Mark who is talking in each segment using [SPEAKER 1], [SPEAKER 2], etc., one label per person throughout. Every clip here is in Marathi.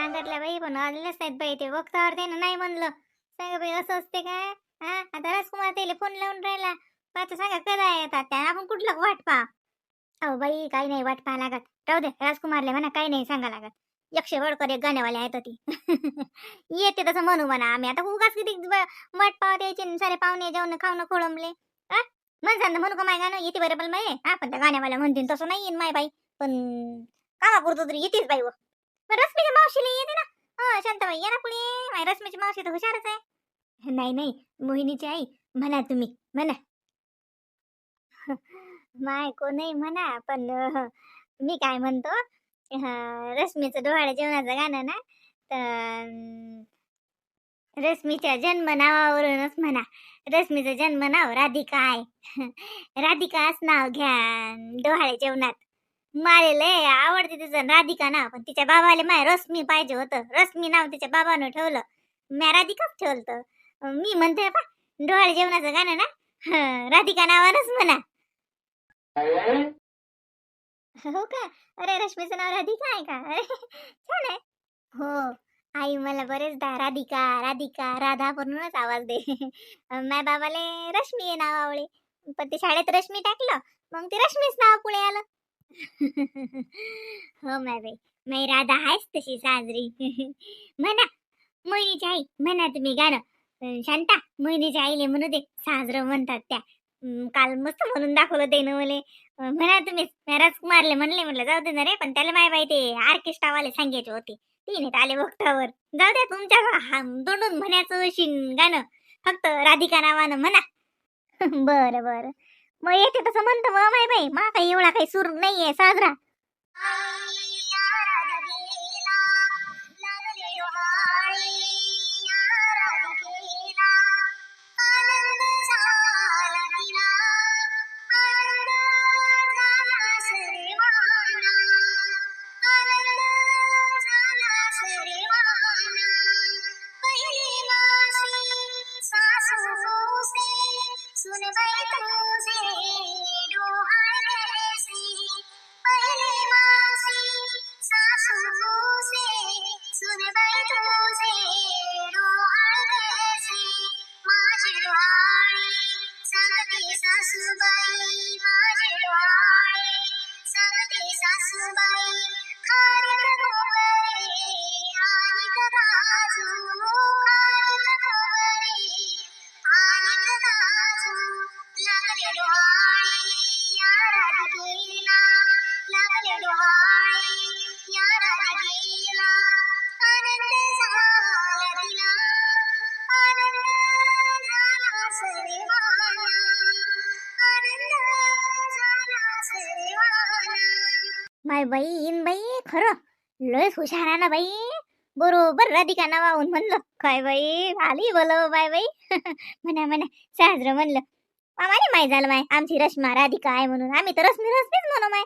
[SPEAKER 1] सांगितलं बाई पण नाहीत बाई ते वक्तावर त्यानं नाही म्हणलं. सांगा बाई असं असते काय? हा? आता राजकुमार त्याला फोन लावून राहिला. आता सांगा कदा येतात त्या? आपण कुठलं वाट पा अहो बाई काही नाही वाट पाहा लागत. राहू दे राजकुमारले म्हणा काही नाही सांगा लागत. यक्ष वडकर एक गाण्यावाले आहेत ती. येते तसं म्हणू म्हणा आम्ही. आता उगाच किती वाट पाव द्यायचे सारे पाहुणे जेवण खाऊन खोळंबले. हा म्हणसान म्हणू का माय गाणं? येते बरं पण माय हा पण त्या गाण्यावाल्या म्हणतील तसं नाही येईन माय बाई. पण कामापुरतं तरी येतेच बाई व. रश्मीच्या मावशीला येते ना. हो शांताबाई या ना पुढे. माय रश्मीची मावशी तर हुशारच आहे. नाही नाही मोहिनीची आई म्हणा तुम्ही म्हणा. माय कोणही म्हणा पण मी काय म्हणतो रश्मीचं डोहाळ्या जेवणाचं गाणं ना तर रश्मीच्या जन्म नावावरूनच म्हणा. रश्मीचं जन्म नाव राधिका आहे. राधिकाच नाव घ्या डोहाळ्या जेवणात. मारे लय आवडते तिचं राधिका नाव. पण तिच्या बाबाले माय रश्मी पाहिजे होतं. रश्मी नाव तिच्या बाबानं ठेवलं. म्या राधिकाच ठेवलं मी म्हणते पा डोहाळे जेवणाचं गाणं ना? राधिका नावानच म्हणा. हो का? अरे रश्मीचं नाव राधिका आहे का? अरे छान आहे. हो. आई मला बरेचदा राधिका राधिका राधा म्हणूनच आवाज दे. माझ्या बाबाले रश्मी हे नाव आवडे. पण ते शाळेत रश्मी टाकलं. मग ते रश्मीच नाव पुढे आलं. हो माय बाई. माई राधा आहेच तशी साजरी. म्हणा मोहिनीची आई. म्हणा तुम्ही गाणं. शांता मोहिनीच्या आईले म्हणू दे. साजरं म्हणतात त्या. काल मस्त म्हणून दाखवलं ते मले. म्हणा तुम्ही. राजकुमारले म्हणले म्हटलं जाऊ दे ना रे पण त्याला माय बाई ते ऑर्केस्ट्रावाले सांगायचे होते. तीन आले भक्तावर. जाऊ द्या तुमच्या हा- म्हणायचं शिन गाणं. फक्त राधिका नावानं म्हणा. बरं बरं. मग येते तसं म्हणतो मग माय बाई मा काही एवढा काही सूर नाहीये साजरा.
[SPEAKER 2] सुन बाई तुझे
[SPEAKER 1] माय बाई इन बाई खरं लयच हुशार आहे ना बाई. बरोबर राधिका नावाहून म्हणलं. काय बाई आली बोल बाय बाई. म्हणा म्हणा साजरं म्हणलं. आम्हाला माय झालं माय. आमची रश्मा राधिका आहे म्हणून. आम्ही तर रश्मी रश्मीच म्हणू माय.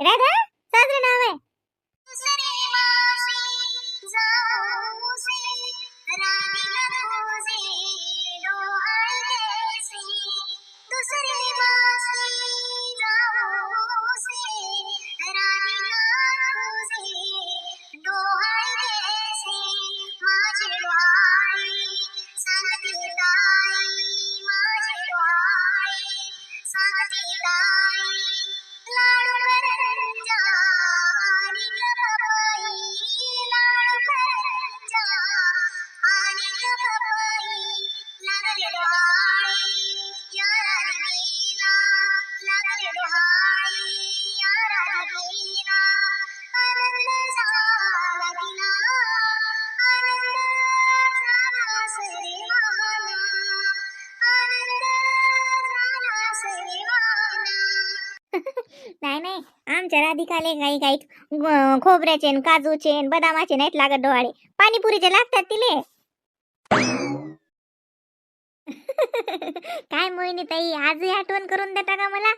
[SPEAKER 1] राधा साजरं नाव आहे. नाही. आमच्या राधिकाले काही काही खोबऱ्याचे न काजूचे न बदामाचे नाहीत लागत डोहाळे. पाणीपुरीचे लागतात तिले. काय मोहिनी ताई आजही आठवण करून देता का मला?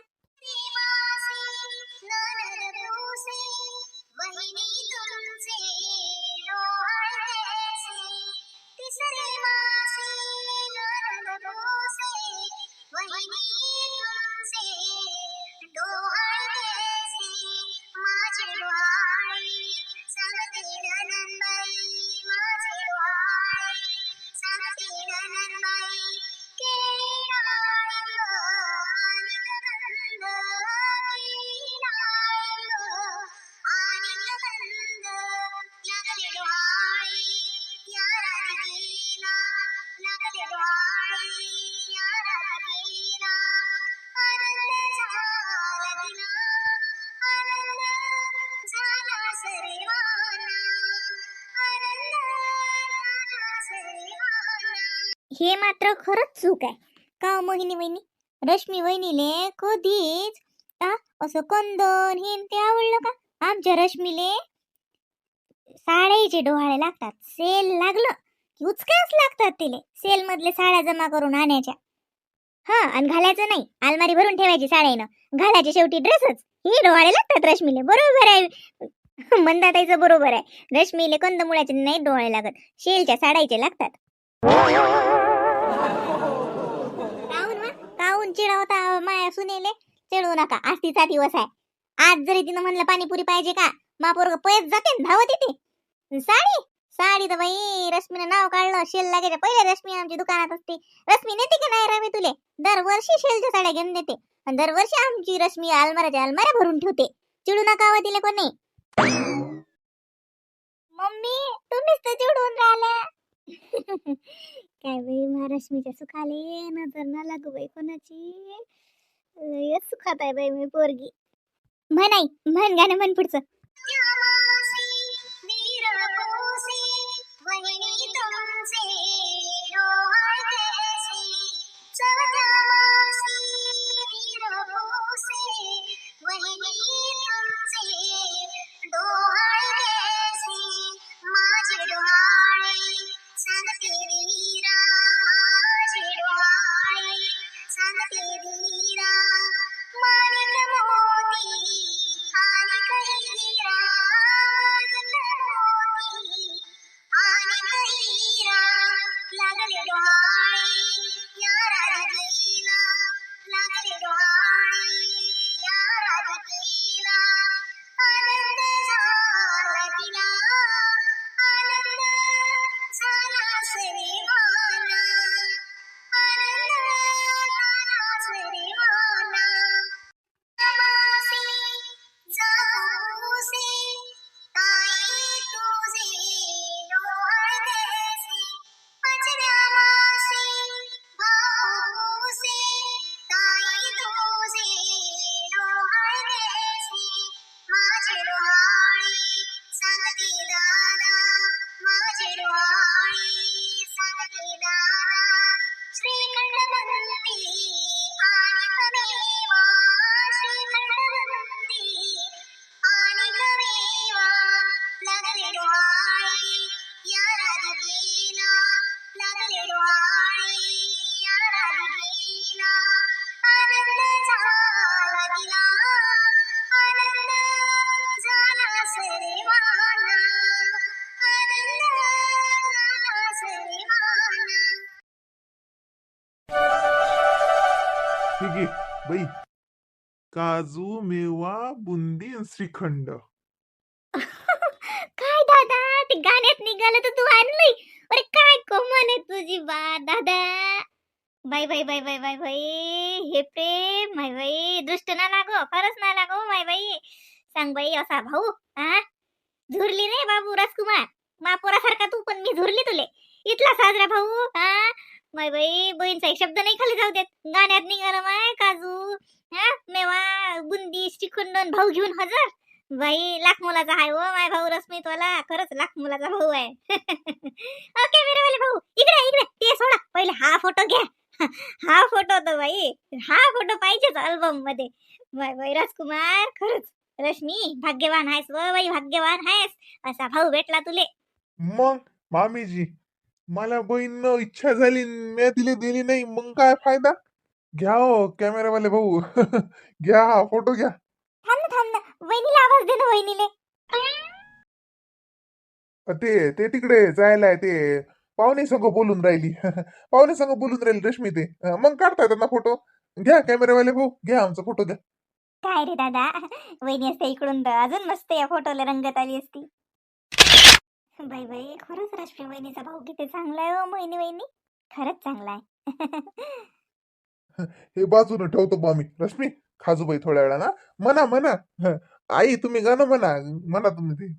[SPEAKER 1] हे मात्र खरंच चूक आहे. का हो मोहिनी वहिनी? रश्मी वहिनीले कधीच का असं कंदन हे ते आवडलं का? आमच्या रश्मीले साड्याचे डोहाळे लागतात. सेल लागलं की उचकाच लागतात तिले. सेल मधले साड्या जमा करून आणायच्या. हा आणि घालायचं नाही. अलमारी भरून ठेवायची साड्यानं. घालायचे शेवटी ड्रेसच. हे डोहाळे लागतात रश्मीले. बरोबर आहे. मंदाताईचं बरोबर आहे. रश्मीले कंदमुळाचे नाही डोहाळे लागत. शेलच्या साडायचे लागतात. काहून वा? काहून चिडवता माया सुनेले. चिडवू नका आज तिचा दिवस आहे. आज जरी तिनं म्हणलं पाणीपुरी पाहिजे का मा पोरग पळत जाते धावत येते. साडी? साडी तर बाई रश्मीनं नाव काढलं शेल लागायच्या पहिले रश्मी आमची दुकानात असते. रश्मी नेते की नाही रवी तुले? दरवर्षी शेलच्या साड्या घेऊन देते. आणि दरवर्षी आमची रश्मी अलमाराच्या अलमाऱ्या भरून ठेवते. चिडू नका व तिला कोणी. मम्मी तुम्हीच तर चिडून राहिल्या. काय बाई महाराष्ट्रीच्या सुखाले नजर ना लागू बाई कोणाची. लयच सुखात आहे बाई मी पोरगी. म्हणाई म्हण गाणं म्हण पुढचं.
[SPEAKER 3] काजू मेवा बुंदी आणि श्रीखंड.
[SPEAKER 1] काय दादा? ते गाण्यात निघालं तर तू आणलंय. अरे काय कमन आहे तुझी बा दादा. बाई बाई बाई बाई बाई बाई. हे प्रेम माय बाई. दुष्ट ना लागो फारच ना लागो माय बाई. सांग बाई असा भाऊ हा झुरली रे बाबू राजकुमार? मापोरासारखा तू पण मी झुरली तुले. इथला साजरा भाऊ हा माय बाई बहीणचा एक शब्द नाही खाली जाऊ देत. गाण्यात निघाला माय काजू. हा? मेवा बुंदी श्रीखंडन भाऊ घेऊन हजर. बाई लाख मुलाचा आहे ओ हो, माय भाऊ रश्मी वाला खरंच लाख मुलाचा भाऊ आहे. ओके मेरे वाले भाऊ इकडे इकडे. ते सोडा. पहिले हा फोटो घ्या. हा फोटो तो बाई. हा फोटो पाहिजेच अल्बममध्ये. बाय बाई राजकुमार खरंच. रश्मी भाग्यवान आहेस व बाई भाग्यवान आहेस. असा भाऊ भेटला तुले.
[SPEAKER 3] मग मामीजी मला बहीण इच्छा झाली मी दिली दिली नाही मग काय फायदा? घ्या हो कॅमेरावाले भाऊ. घ्या हा फोटो घ्या.
[SPEAKER 1] थांब ना थांब ना. वहिनीला आवाज दे ना वहिनीले.
[SPEAKER 3] ते ते तिकडे जायला ते. पाहुणे संग बोलून राहिली. पाहुणे संग बोलून राहिली रश्मी ते. मग काढता येतात ना फोटो. घ्या कॅमेरावाले भाऊ घ्या आमचा फोटो घ्या.
[SPEAKER 1] काय रे दादा? वहिनी असते इकडून तर अजून मस्त या फोटोला रंगत आली असती. बाई बाई खरंच राष्ट्रीय वहिनीचा भाऊ किती चांगला आहे हो मोहिनी वहिनी. खरंच चांगला आहे.
[SPEAKER 3] हे बाजूने ठेवतो बा मी रश्मी खाजूबाई थोड्या वेळा ना म्हणा म्हणा हं, आई तुम्ही गाणं म्हणा. म्हणा तुम्ही ते.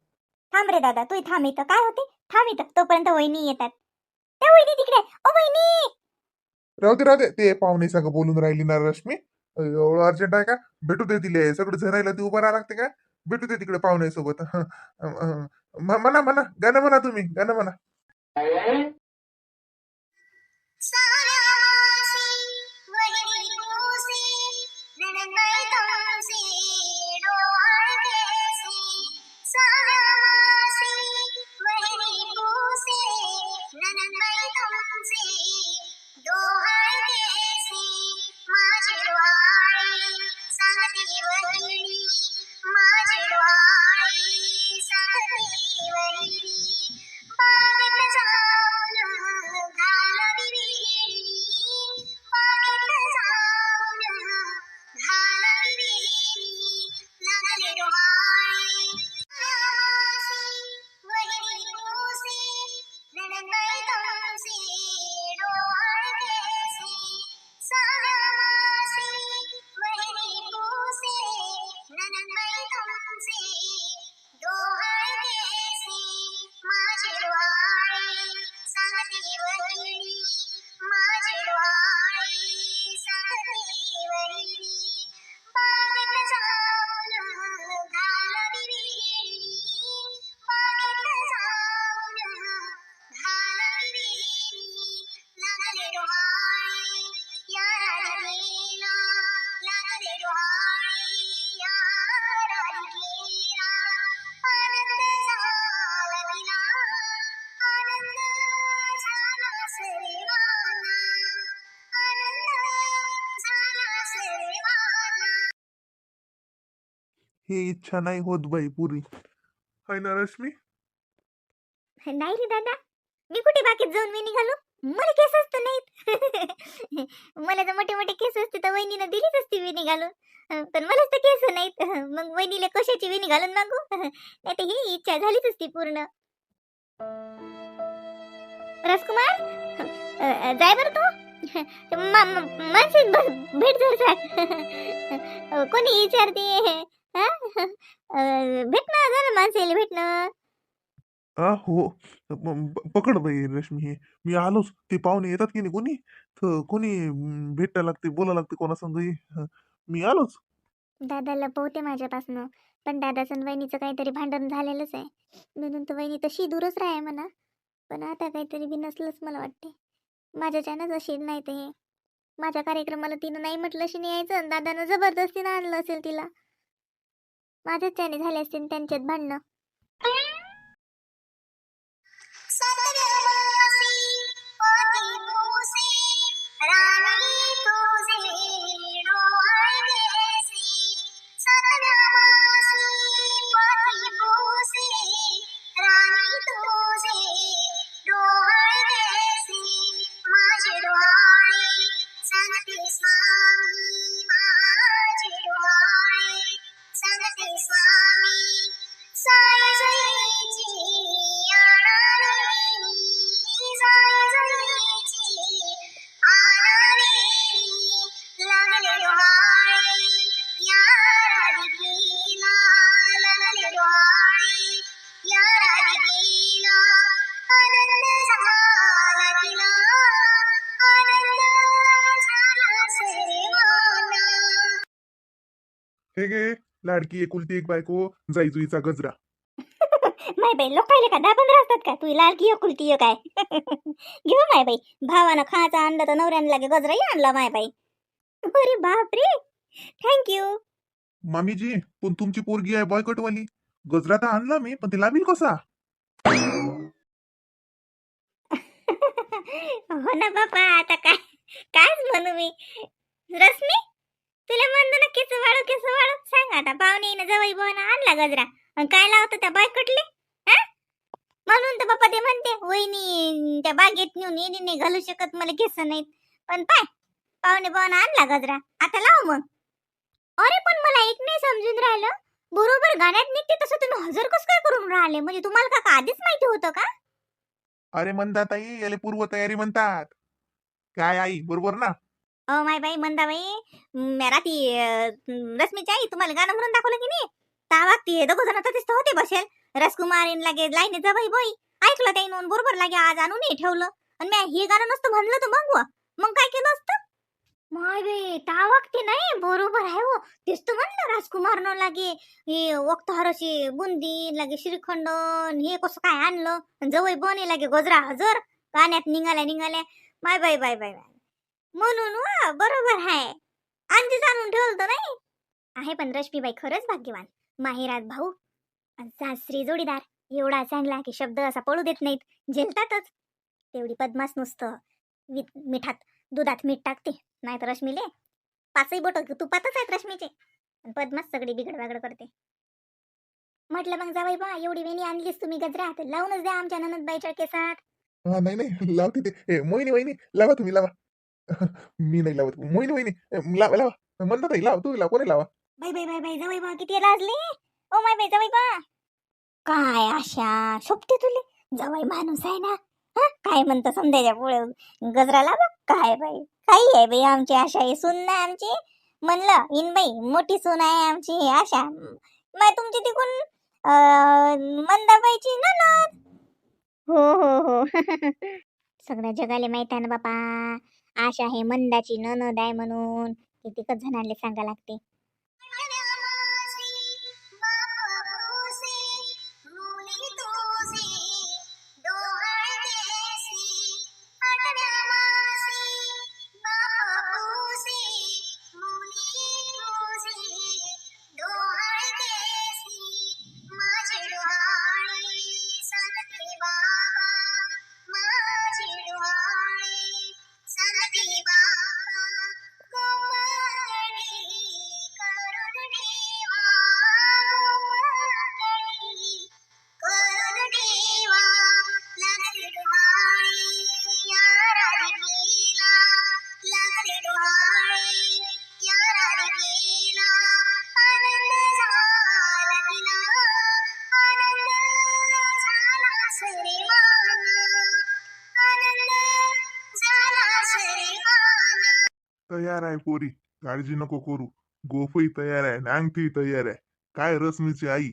[SPEAKER 1] थांब रे दादा तू थांब इथं. काय होते? थांब इथं. तोपर्यंत वहिनी येतात. त्या वहिनी तिकडे. ओ वहिनी!
[SPEAKER 3] राहू दे राहू दे. ते पाहुणे संग बोलून राहिली ना रश्मी. एवढं अर्जंट आहे का? भेटू दे तिले. सगळं झरायला ती उभं राहा लागते का? भेटू दे तिकडे पाहुणे सोबत म्हणा म्हणा. गाणं म्हणा तुम्ही. गाणं म्हणा.
[SPEAKER 2] Bye,
[SPEAKER 3] हे इच्छा नाही होत बाई पुरी. हाय ना रश्मी?
[SPEAKER 1] नाही रे दादा. मी कुठे बाकीत जाऊन मी निघालो मला केस असतं नाहीत. मला तर मोठे मोठे केस असते तर वहिनीनं दिलीच असती विणी घालून. पण मलाच तर केस नाहीत. मग वहिनीला कशाची विणी घालून मागू? नाही तर ही इच्छा झालीच असती पूर्ण. राजकुमार? जाय बरं तू. मा- भेट जर कोणी विचारते? भेटणं झालं माणसाला भेटणं
[SPEAKER 3] आ हो प- पकड बाई रश्मी हे मी आलोच ते पाहुणे येतात की नाही कोणी तर कोणी म, भेटायला लागते बोला लागते कोणा संगही मी आलोच
[SPEAKER 1] दादाला पोहते माझ्यापासनं पण दादाचं आणि वहिनीचं काहीतरी भांडण झालेलंच आहे म्हणून तर वहिनी तशी दूरच राहाय म्हणा पण आता काहीतरी बी नसलंच मला वाटते माझ्याच्यानंच अशी नाही ते हे माझ्या कार्यक्रमाला तिनं नाही म्हटलं अशी नाही यायचं आणि दादानं जबरदस्तीनं आणलं असेल तिला माझ्याच त्याने झाले असतील त्यांच्यात भांडणं
[SPEAKER 2] Thank you. स्वामी साई
[SPEAKER 3] लाडकी एकुलती एक बायको जाई जुईचा गजरा.
[SPEAKER 1] माय बाई लोकायले का? दहा पंधरा असतात का? तू लालकी कुलती काय घेऊ माय बाई. भावानं खायचा आणलं तर नवऱ्यानं लागे गजराही आणला माय बाई. अरे बापरे! थँक्यू
[SPEAKER 3] मामीजी पण तुमची पोरगी आहे बॉयकटवाली गजरा तर आणला मी पण ते लावील कसा?
[SPEAKER 1] हो ना बापा आता काय कायच म्हणू मी? रश्मी? तुला म्हणतो ना केस वाळू केस वाळू सांग आता पाहुणे येणं जवळ बोना आणला गजरा. आणि काय लावतो त्या बायकटले? म्हणून तर बाप्पा ते म्हणते वहिनी त्या बागेत नेऊन येणी नाही घालू शकत मला केस नाहीत. पण पाय पाहुणे बोना आणला गजरा. आता लाव मग. अरे पण मला एक नाही समजून राहिलं. बरोबर गाण्यात निघते तसं तुम्ही हजर कसं काय करून राहिले? म्हणजे तुम्हाला का का आधीच माहिती होतं का?
[SPEAKER 3] अरे म्हणतात आई याला पूर्व तयारी म्हणतात. काय आई बरोबर ना?
[SPEAKER 1] अ माय बाई मंदाबाई म, राती रश्मीची आई तुम्हाला गाणं म्हणून दाखवलं की नाही? ता वागती दोघ जण तर तिथं होते बसेल. रसकुमार लागे लाईने बाई बोई. ऐकलं ते नोंद बरोबर लागे आज आणून नाही ठेवलं. आणि मी हे गाणं नसतं म्हणलं तर मग मग काय केलं असतं? माय बाई ता ते नाही? बरोबर आहे हो. तेच तर म्हणलं राजकुमार न लागे. हे वक्त हरशी बुंदी लागे श्रीखंड हे कसं काय आणलं? जवळ बने लागे गजरा हजर. गाण्यात निघाल्या निघाल्या. माय बाई बाय बाय बाय म्हणून? वा बरोबर आहे आणखी जाणून ठेवलं नाही? आहे पण रश्मीबाई खरंच भाग्यवान. माहेरात भाऊ आणि सासरी जोडीदार. एवढा चांगला की शब्द असा पडू देत नाहीत. झेलतातच. तेवढी पद्मास नुसतं. वि- मिठात दुधात मीठ टाकते. नाही तर रश्मीले पाचही बोट तुपातच आहेत रश्मीचे. आणि पद्मास सगळी बिघड वागड करते. म्हटलं मग जावाई बा एवढी वेणी आणलीस तुम्ही गजरात. लावूनच द्या आमच्या ननदबाईच्या केसात.
[SPEAKER 3] नाही नाही. लावते ते. मोहिनी वहिनी लावा तुम्ही लावा. मी नाही लावत. मोहिनी वहिनी ए, लावा लावा. म्हणतात लावा तुम्ही लावा कोणी लावा?
[SPEAKER 1] बाई बाई बाई बाई जावई बा किती लाजले. ओ माय बाई जावई बा काय आशा शोभते तुले? जावई माणूस आहे ना? हा? काय म्हणतं समजायच्या पुढे? गजरा लावा. काय बाई? काही आहे बाई आमची आशा आहे सून ना आमची. म्हणलं इन बाई मोठी सून आहे आमची आशा. माय तुमची तिकून अं, मंदाबाईची ननद. हो हो हो. सगळ्या जगाला माहीत आहे ना बापा. आशा हे मंदाची ननद आहे म्हणून. कितीकच जणांना सांगा लागते.
[SPEAKER 3] तयार आहे पोरी. काळजी नको करू. गोफही तयार आहे आणि अंगठी तयार आहे काय रश्मीची आई?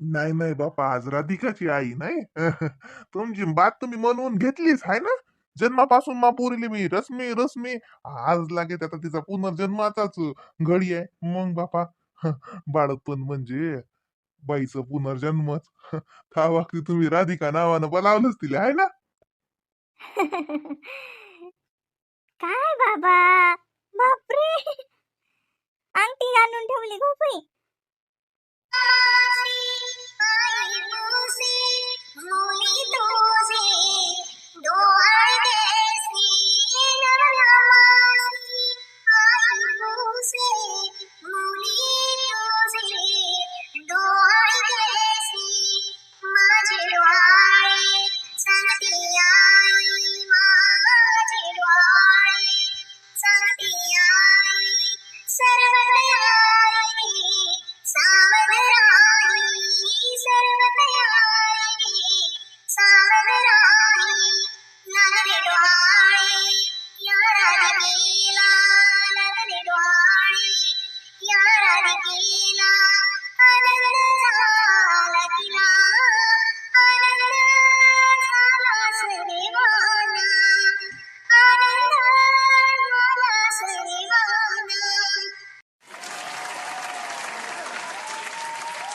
[SPEAKER 3] नाही नाही बापा आज राधिकाची आई नाही? तुमची बात तुम्ही मनवून घेतलीच आहे ना? जन्मापासून मा पोरीली मी रश्मी रश्मी आज लागे आता तिचा पुनर्जन्माचाच घडी आहे. मग बापा बाळपण म्हणजे बाईचं पुनर्जन्मच. त्या वागती तुम्ही राधिका नावानं बोलावलंच तिला आहे ना?
[SPEAKER 1] काय बाबा? बापरे! अंगठी आणून ठेवली गोपई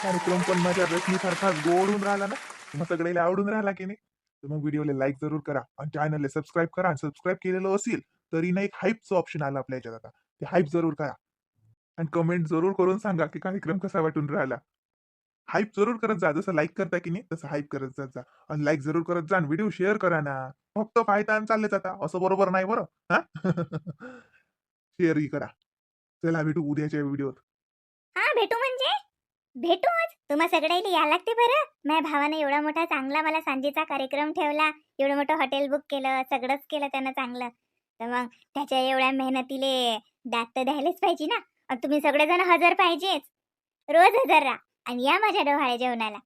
[SPEAKER 3] कार्यक्रम पण माझ्या रश्मीसारखा गोडून राहिला ना? मग सगळ्याला आवडून राहिला की नाही? तर मग व्हिडिओला लाईक जरूर करा आणि चॅनलला सबस्क्राईब करा आणि सबस्क्राईब केलेलं असेल तरी ना एक हाईपचं ऑप्शन आलं आपल्या याच्यात आता. ते हाईप जरूर करा. आणि कमेंट जरूर करून सांगा की कार्यक्रम कसा वाटून राहिला. हाईप जरूर करत जा. जसं लाईक करता की नाही तसं हाईप करत जात जा. आणि लाईक जरूर करत जा व्हिडिओ शेअर करा ना. फक्त फायदा आणि चालले जाता असं बरोबर नाही बरं. हा? शेअरही करा. चला भेटू उद्याच्या व्हिडिओत
[SPEAKER 1] हा भेटू म्हणजे? भेटूच तुम्हा सगळ्याला या लागते बरं. माझ्या भावाने एवढा मोठा चांगला मला सांजेचा कार्यक्रम ठेवला. एवढं मोठं हॉटेल बुक केलं. सगळंच केलं त्यानं चांगलं. तर मग त्याच्या एवढ्या मेहनतीले दात तर द्यायलाच पाहिजे ना. आणि तुम्ही सगळेजण हजर पाहिजेच. रोज हजर राहा आणि या माझ्या डोहाळ्या जेवणाला.